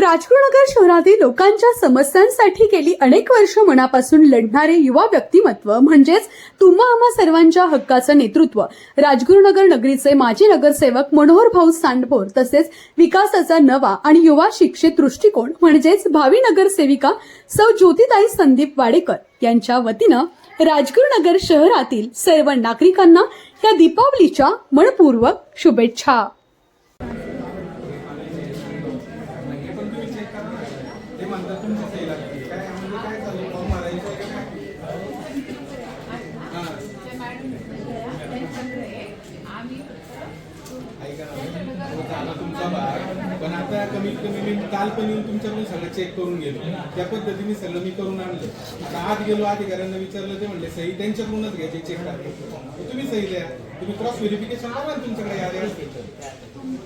राजगुरुनगर शहरातील लोकांच्या समस्यांसाठी गेली अनेक वर्ष मनापासून लढणारे युवा व्यक्तिमत्व म्हणजेच तुम्हा आम्हा सर्वांच्या हक्काचं नेतृत्व. राजगुरुनगर नगरीचे माजी नगरसेवक मनोहर भाऊ सांडभोर तसेच विकासाचा नवा आणि युवा शिक्षित दृष्टिकोन म्हणजेच भावी नगरसेविका सौ ज्योतिताई संदीप वाडेकर यांच्या वतीनं राजगुरुनगर शहरातील सर्व नागरिकांना या दीपावलीच्या मनपूर्वक शुभेच्छा ते म्हणतात तुमची सही लागते काय म्हणजे काय चालू फॉर्म मारायचं आहे का हां. ऐका ना, हो झाला तुमचा भाग पण आता कमीत कमी मी काल पण येऊन तुमच्याकडून सगळं चेक करून गेलो. त्या पद्धतीने सगळं मी करून आणलं. आता आत गेलो अधिकाऱ्यांना विचारलं ते म्हणले सही त्यांच्याकडूनच घ्यायची चेक करतो तुम्ही सही द्या. तुम्ही क्रॉस व्हेरिफिकेशन करा ना तुमच्याकडे यादी तर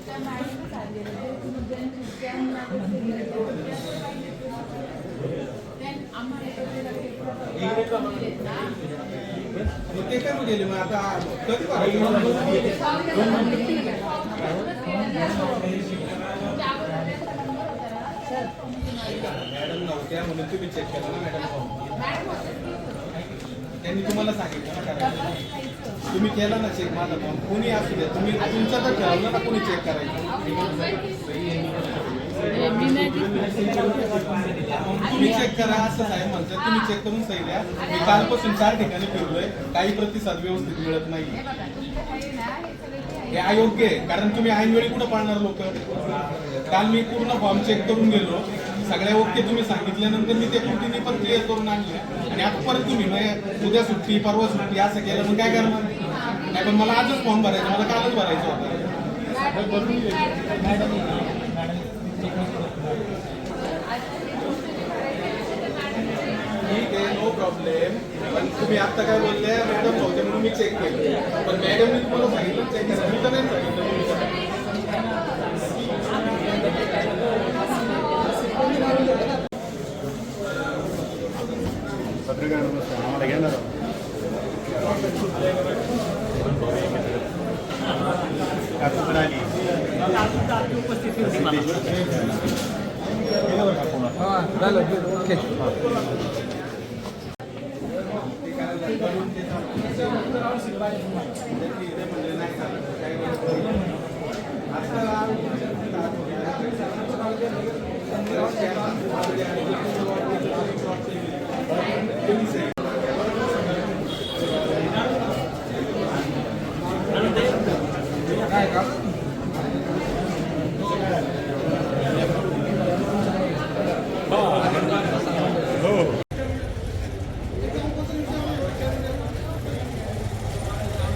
मग ते काय गेले. मग आता कधी? मॅडम नव्हत्या म्हणून तुम्ही चेक केला ना मॅडम त्यांनी तुम्हाला सांगितलं ना करायचं तुम्ही केला ना चेक माझा फॉर्म कोणी असू द्या तुम्ही तुमचं तर ठरवलं ना कोणी चेक करायचं. तुम्ही चेक करा असं साहेब म्हणतात. तुम्ही चेक करून सही द्या मी कालपासून चार ठिकाणी फिरलोय. काही प्रतिसाद व्यवस्थित मिळत नाही हे अयोग्य आहे. कारण तुम्ही ऐनवेळी कुठं पाळणार लोक? काल मी पूर्ण फॉर्म चेक करून गेलो. सगळ्या ओके तुम्ही सांगितल्यानंतर मी ते कृतीने पण क्लिअर करून आणले. आणि आता परत तुम्ही मग उद्या सुट्टी परवा सुट्टी असं केलं मग काय करणार? नाही पण मला आजच फॉर्म भरायचा मला कालच भरायचं होतं. ठीक आहे नो प्रॉब्लेम पण तुम्ही आता काय बोलले मॅडम नव्हते म्हणून मी चेक केलं पण मॅडमने तुम्हाला सांगितलं चेक केलं मी तर नाही सांगितलं तुम्ही पत्रकार नमस्कार आम्हाला घेणार అసలు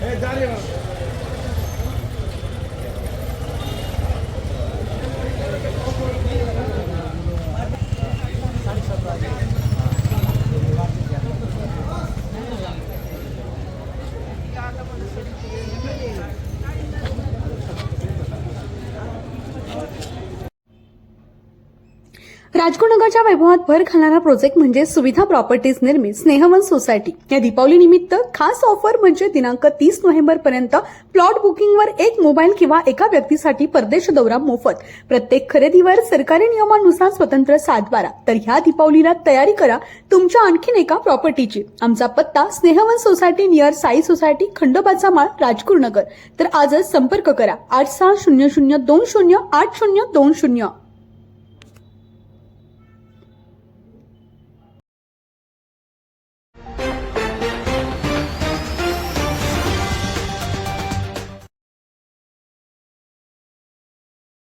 काकूकडे आली राजगुरुनगरच्या वैभवात भर घालणारा प्रोजेक्ट म्हणजे सुविधा प्रॉपर्टीज निर्मित स्नेहवन सोसायटी या दीपावली निमित्त खास ऑफर म्हणजे दिनांक तीस नोव्हेंबर पर्यंत प्लॉट बुकिंगवर एक मोबाईल किंवा एका व्यक्तीसाठी परदेश दौरा मोफत. प्रत्येक खरेदीवर सरकारी नियमानुसार स्वतंत्र सातबारा. तर ह्या दीपावलीला तयारी करा तुमच्या आणखीन एका प्रॉपर्टीची आमचा पत्ता Snehvan society near Sai society खंडोबाचा माळ राजगुरुनगर तर आजच संपर्क करा. आठ सहा शून्य शून्य दोन शून्य आठ शून्य दोन शून्य.